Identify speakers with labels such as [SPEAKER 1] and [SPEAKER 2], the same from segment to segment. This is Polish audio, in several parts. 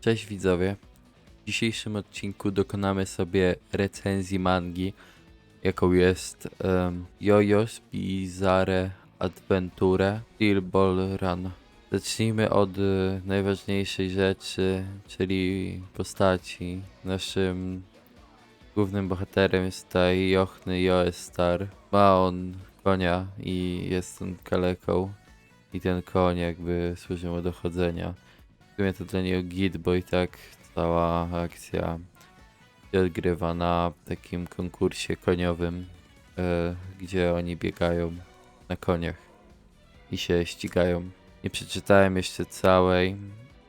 [SPEAKER 1] Cześć widzowie. W dzisiejszym odcinku dokonamy sobie recenzji mangi, jaką jest um, Jojo's Bizarre Adventure Steel Ball Run. Zacznijmy od y, najważniejszej rzeczy, czyli postaci. Naszym głównym bohaterem jest tutaj Jochny Joestar. Ma on konia i jest on kaleką. I ten koń jakby służy mu do chodzenia. Sumie to dla niego git, bo i tak cała akcja się odgrywa na takim konkursie koniowym, e, gdzie oni biegają na koniach i się ścigają. Nie przeczytałem jeszcze całej,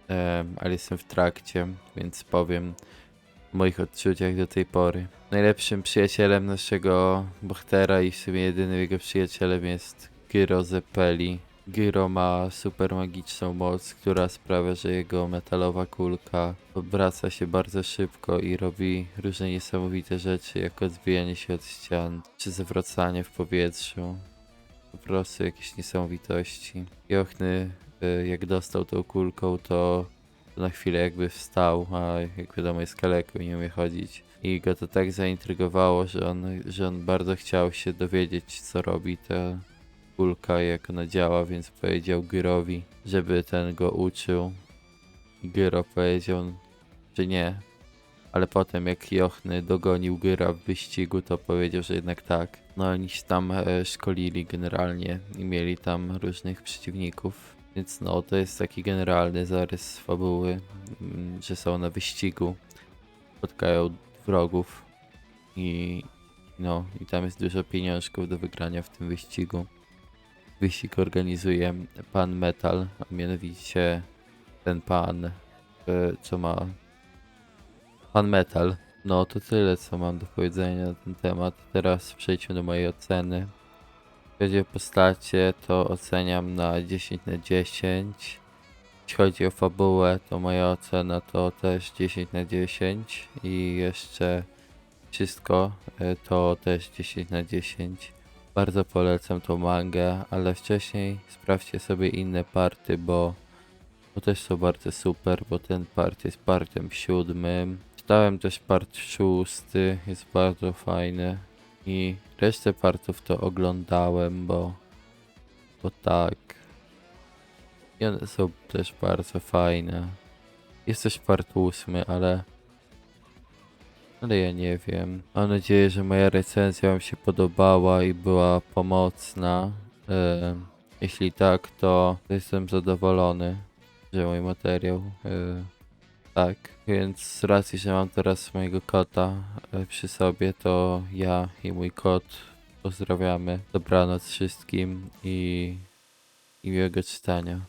[SPEAKER 1] e, ale jestem w trakcie, więc powiem o moich odczuciach do tej pory. Najlepszym przyjacielem naszego bohatera i w sumie jedynym jego przyjacielem jest Gyro Zeppeli. Gyro ma super magiczną moc, która sprawia, że jego metalowa kulka obraca się bardzo szybko i robi różne niesamowite rzeczy, jak odbijanie się od ścian, czy zawracanie w powietrzu. Po prostu jakieś niesamowitości. Jochny, y, jak dostał tą kulką, to na chwilę jakby wstał, a jak wiadomo jest kaleką i nie umie chodzić. I go to tak zaintrygowało, że on, że on bardzo chciał się dowiedzieć, co robi ta kulka, jak ona działa, więc powiedział Gyrowi, żeby ten go uczył. Gyro powiedział, że nie. Ale potem jak Jochny dogonił Gyra w wyścigu, to powiedział, że jednak tak. No oni się tam e, szkolili generalnie i mieli tam różnych przeciwników. Więc no, to jest taki generalny zarys fabuły, mm, że są na wyścigu, spotkają wrogów i no, i tam jest dużo pieniążków do wygrania w tym wyścigu. Wyścig organizuje pan Metal, a mianowicie ten pan, e, co ma pan Metal. No to tyle, co mam do powiedzenia na ten temat. Teraz przejdźmy do mojej oceny. Jeśli chodzi o postacie, to oceniam na 10 na 10. Jeśli chodzi o fabułę, to moja ocena to też 10 na 10 i jeszcze wszystko e, to też 10 na 10. Bardzo polecam tą mangę, ale wcześniej sprawdźcie sobie inne party, bo, bo też są bardzo super, bo ten part jest partem siódmym. Czytałem też part szósty, jest bardzo fajny i resztę partów to oglądałem, bo, bo tak. I one są też bardzo fajne. Jest też part ósmy, ale ale ja nie wiem. Mam nadzieję, że moja recenzja Wam się podobała i była pomocna. Jeśli tak, to jestem zadowolony, że mój materiał. E, tak, więc z racji, że mam teraz mojego kota e, przy sobie, to ja i mój kot pozdrawiamy. Dobranoc wszystkim i, i miłego czytania.